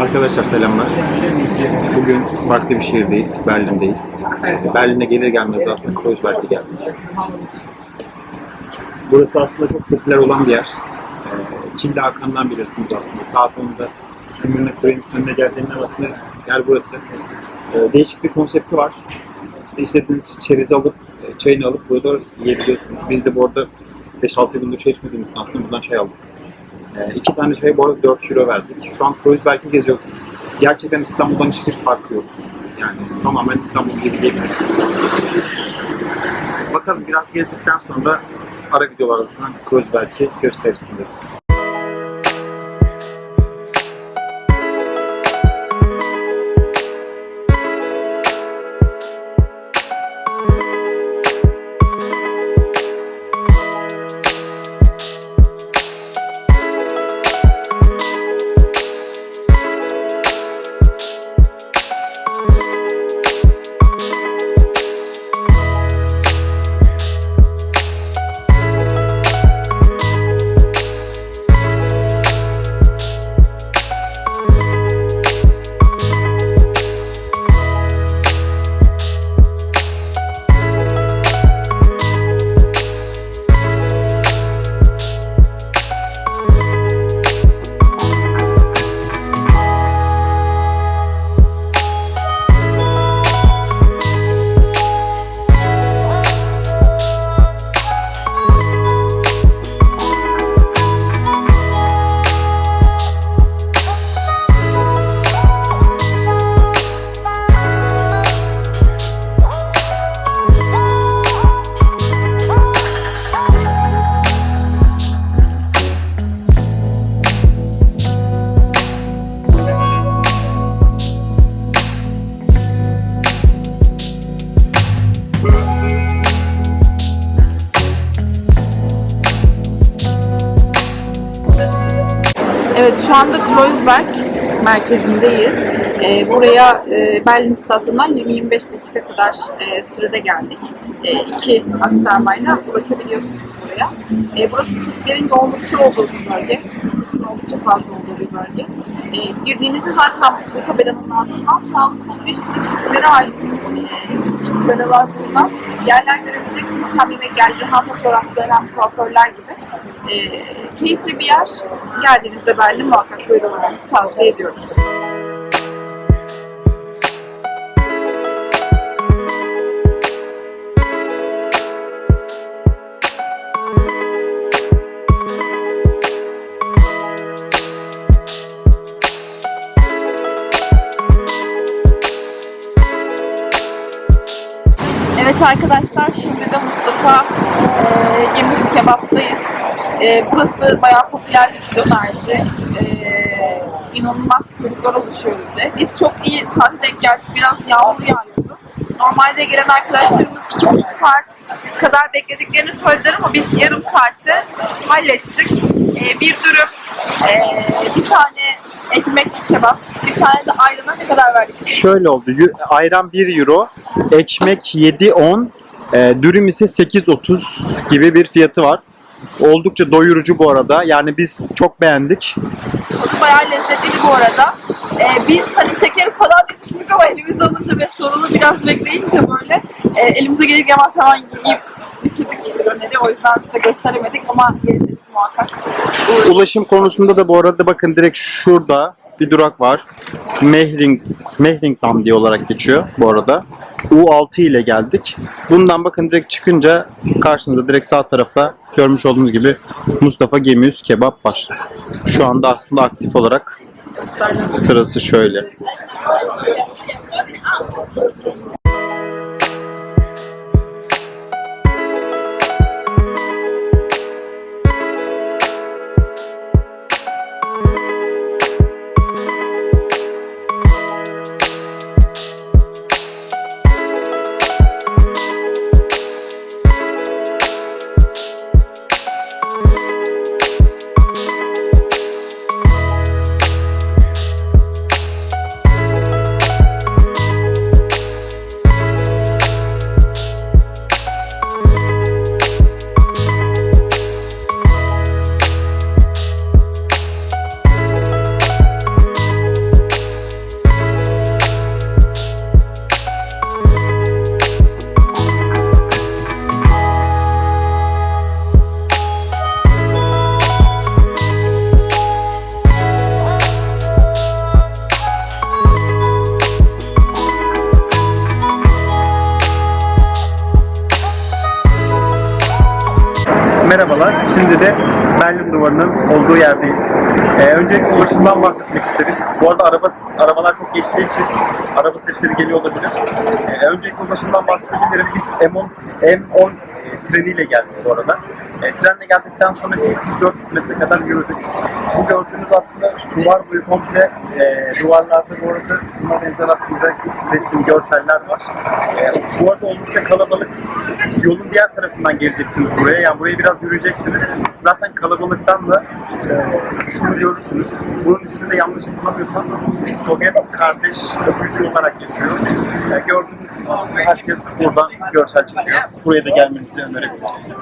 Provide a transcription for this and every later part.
Arkadaşlar selamlar. Bugün farklı bir şehirdeyiz. Berlin'deyiz. Berlin'e gelir gelmez aslında Kreuzberg'e geldik. Burası aslında çok popüler olan bir yer. Ee, Kilde Hakan'dan bilirsiniz aslında. Saat 10'da Simirna Köy'ün önüne geldiğinde aslında yer burası. Ee, değişik bir konsepti var. İşte istediğiniz çerezi alıp, e, çayını alıp burada yiyebiliyorsunuz. Biz de bu arada 5-6 gündür çay içmediğimiz için aslında buradan çay aldık. Ee, iki tane çay bu arada 4 euro verdik. Şu an Kreuzberg'i geziyoruz. Gerçekten İstanbul'dan hiçbir farkı yok. Yani tamamen İstanbul gibi diyebiliriz. Bakalım biraz gezdikten sonra ara videolar arasından Kreuzberg'i gösteririz size. Evet şu anda Kreuzberg merkezindeyiz. Ee, buraya e, Berlin istasyonundan 20-25 dakika kadar e, sürede geldik. E, iki aktarmayla ulaşabiliyorsunuz buraya. E, burası Türklerin yoğunlukta olduğu bir bölge. Oldukça fazla olduğu bir bölge. E, girdiğinizde zaten bu tabelanın altından sağlı solu bir sürü Türklere ait e, Türkçe tabelalar bulunan yerler görebileceksiniz. Hem yemeklerci hem fotoğrafçılar hem kuaförler gibi. E, keyifli bir yer. Geldiğinizde Berlin muhakkak böyle olmanızı tavsiye ediyoruz. Evet arkadaşlar şimdi de Mustafa e, Gemus Kebap'tayız. E, burası bayağı popüler bir dönerci. E, inanılmaz kuyruklar oluşuyor önünde. Biz çok iyi saate denk geldik. Biraz yağmur yağıyordu. Normalde gelen arkadaşlarımız iki buçuk saat kadar beklediklerini söylediler ama biz yarım saatte hallettik. E, bir dürüm, e, bir tane ekmek kebap, bir tane de ayrına ne kadar verdik? Şöyle oldu. Ayran 1 euro, ekmek 7.10, e, dürüm ise 8.30 gibi bir fiyatı var. Oldukça doyurucu bu arada. Yani biz çok beğendik. Bayağı lezzetliydi bu arada. Ee, biz hani çekeriz falan diye düşündük ama elimizde alınca ve sonunu biraz bekleyince böyle e, elimize gelir gelmez hemen yiyip bitirdik ürünleri. O yüzden size gösteremedik ama gelirseniz muhakkak. Ulaşım konusunda da bu arada bakın direkt şurada bir durak var. Mehring, Mehringdam diye olarak geçiyor bu arada. U6 ile geldik. Bundan bakın direkt çıkınca karşınızda direkt sağ tarafta görmüş olduğunuz gibi Mustafa Gemiüz Kebap var. Şu anda aslında aktif olarak sırası şöyle. Merhabalar. Şimdi de Berlin Duvarı'nın olduğu yerdeyiz. Ee, öncelikle ulaşımdan bahsetmek isterim. Bu arada araba arabalar çok geçtiği için araba sesleri geliyor olabilir. Ee, öncelikle ulaşımdan bahsedebilirim. Biz M10, M10 e, treniyle geldik bu arada. E, trenle geldikten sonra bir 300-400 metre kadar yürüdük. Bu gördüğünüz aslında duvar boyu komple e, duvarlarda bu arada buna benzer aslında resim, görseller var. E, bu arada oldukça kalabalık. Yolun diğer tarafından geleceksiniz buraya. Yani burayı biraz yürüyeceksiniz. Zaten kalabalıktan da e, şunu görürsünüz. Bunun ismi de yanlış hatırlamıyorsam Sovyet kardeş öpücü olarak geçiyor. E, gördüğünüz gibi herkes buradan görsel çekiyor. Buraya da gelmenizi önerebiliriz.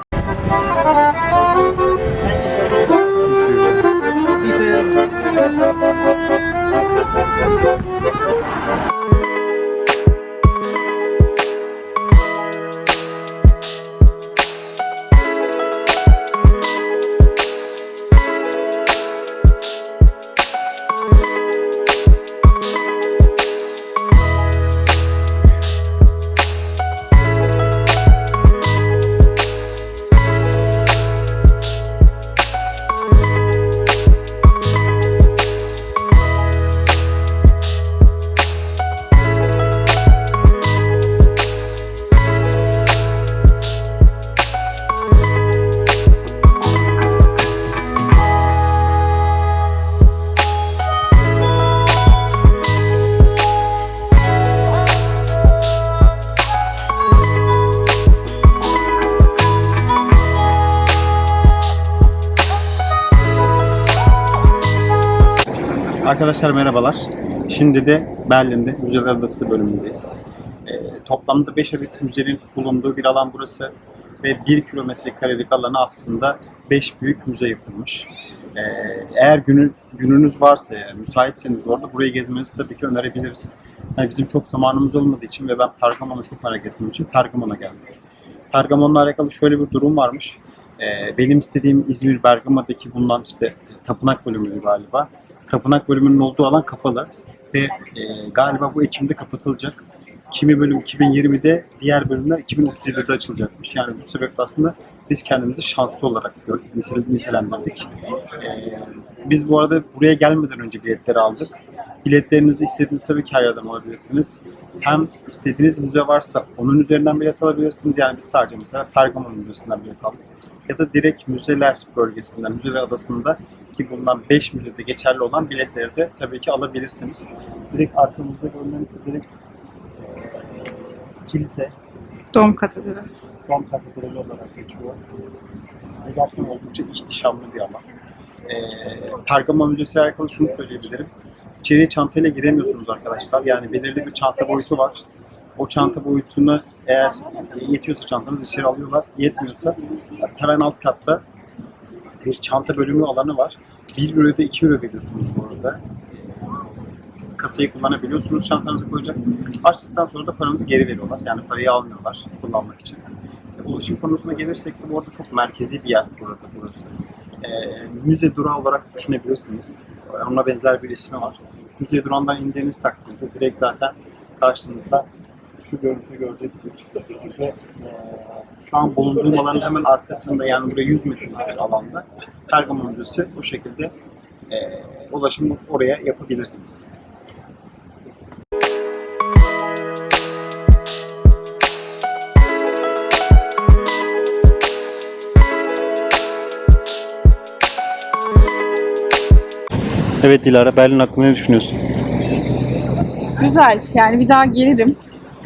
Arkadaşlar merhabalar. Şimdi de Berlin'de Müzeler Adası bölümündeyiz. Ee, toplamda 5 adet müzenin bulunduğu bir alan burası. Ve 1 kilometre karelik alana aslında 5 büyük müze yapılmış. Ee, eğer günü, gününüz varsa eğer müsaitseniz bu arada burayı gezmenizi tabii ki önerebiliriz. Yani bizim çok zamanımız olmadığı için ve ben Pergamon'u çok merak ettiğim için Pergamon'a geldik. Pergamon'la alakalı şöyle bir durum varmış. Ee, benim istediğim İzmir Bergama'daki bulunan işte tapınak bölümü galiba. Tapınak bölümünün olduğu alan kapalı ve e, galiba bu Ekim'de kapatılacak. Kimi bölüm 2020'de, diğer bölümler 2037'de açılacakmış. Yani bu sebeple aslında biz kendimizi şanslı olarak gördük, nitele- nitelendirdik. E, biz bu arada buraya gelmeden önce biletleri aldık. Biletlerinizi istediğiniz tabii ki her yerden alabilirsiniz. Hem istediğiniz müze varsa onun üzerinden bilet alabilirsiniz. Yani biz sadece mesela Pergamon Müzesi'nden bilet aldık. Ya da direkt müzeler bölgesinden, müzeler adasında ki bundan 5 müzede geçerli olan biletleri de tabii ki alabilirsiniz. Direkt arkamızda görünen ise direkt eee, kilise, Doğum katedrali. Rom Katedrali olarak geçiyor. Gerçekten oldukça ihtişamlı bir alan. Eee Pergamon Müzesi ile alakalı şunu söyleyebilirim. İçeriye çantayla giremiyorsunuz arkadaşlar. Yani belirli bir çanta boyutu var. O çanta boyutunu eğer yetiyorsa çantanız içeri alıyorlar. Yetmiyorsa hemen alt katta bir çanta bölümü alanı var. 1 euroda 2 euro veriyorsunuz bu arada. Kasayı kullanabiliyorsunuz, çantanızı koyacak. Açtıktan sonra da paranızı geri veriyorlar. Yani parayı almıyorlar kullanmak için. Ulaşım konusuna gelirsek de bu arada çok merkezi bir yer burada burası. Ee, müze durağı olarak düşünebilirsiniz. Ona benzer bir ismi var. Müze durağından indiğiniz takdirde direkt zaten karşınızda şu görüntüyü göreceksiniz. Ve e, şu an bulunduğum alanın hemen arkasında yani buraya 100 metrelik bir alanda Pergamon Müzesi bu şekilde e, ulaşımı oraya yapabilirsiniz. Evet Dilara, Berlin hakkında ne düşünüyorsun? Güzel. Yani bir daha gelirim.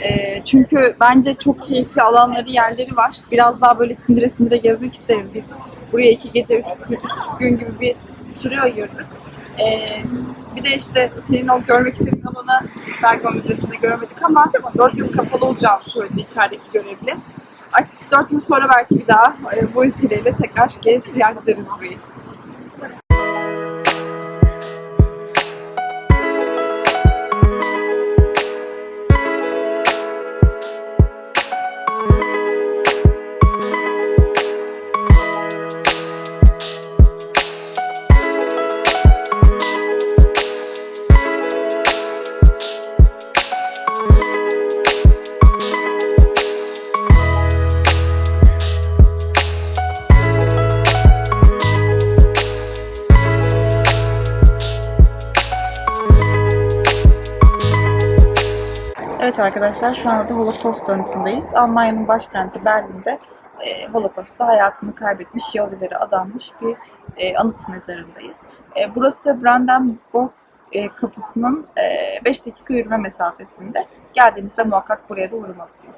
Ee, çünkü bence çok keyifli alanları, yerleri var. Biraz daha böyle sindire sindire gezmek isteriz biz. Buraya iki gece, üç, gün- üç gün gibi bir süre ayırdık. Ee, bir de işte senin o görmek istediğin alanı Bergama Müzesi'nde göremedik ama 4 yıl kapalı olacağını söyledi içerideki görevli. Artık 4 yıl sonra belki bir daha e, bu vesileyle tekrar gelip ziyaret ederiz burayı. Arkadaşlar şu anda da Holocaust anıtındayız. Almanya'nın başkenti Berlin'de e, Holocaust'ta hayatını kaybetmiş Yahudilere adanmış bir e, anıt mezarındayız. E, burası Brandenburg e, kapısının 5 dakika yürüme mesafesinde. Geldiğinizde muhakkak buraya da uğramalısınız.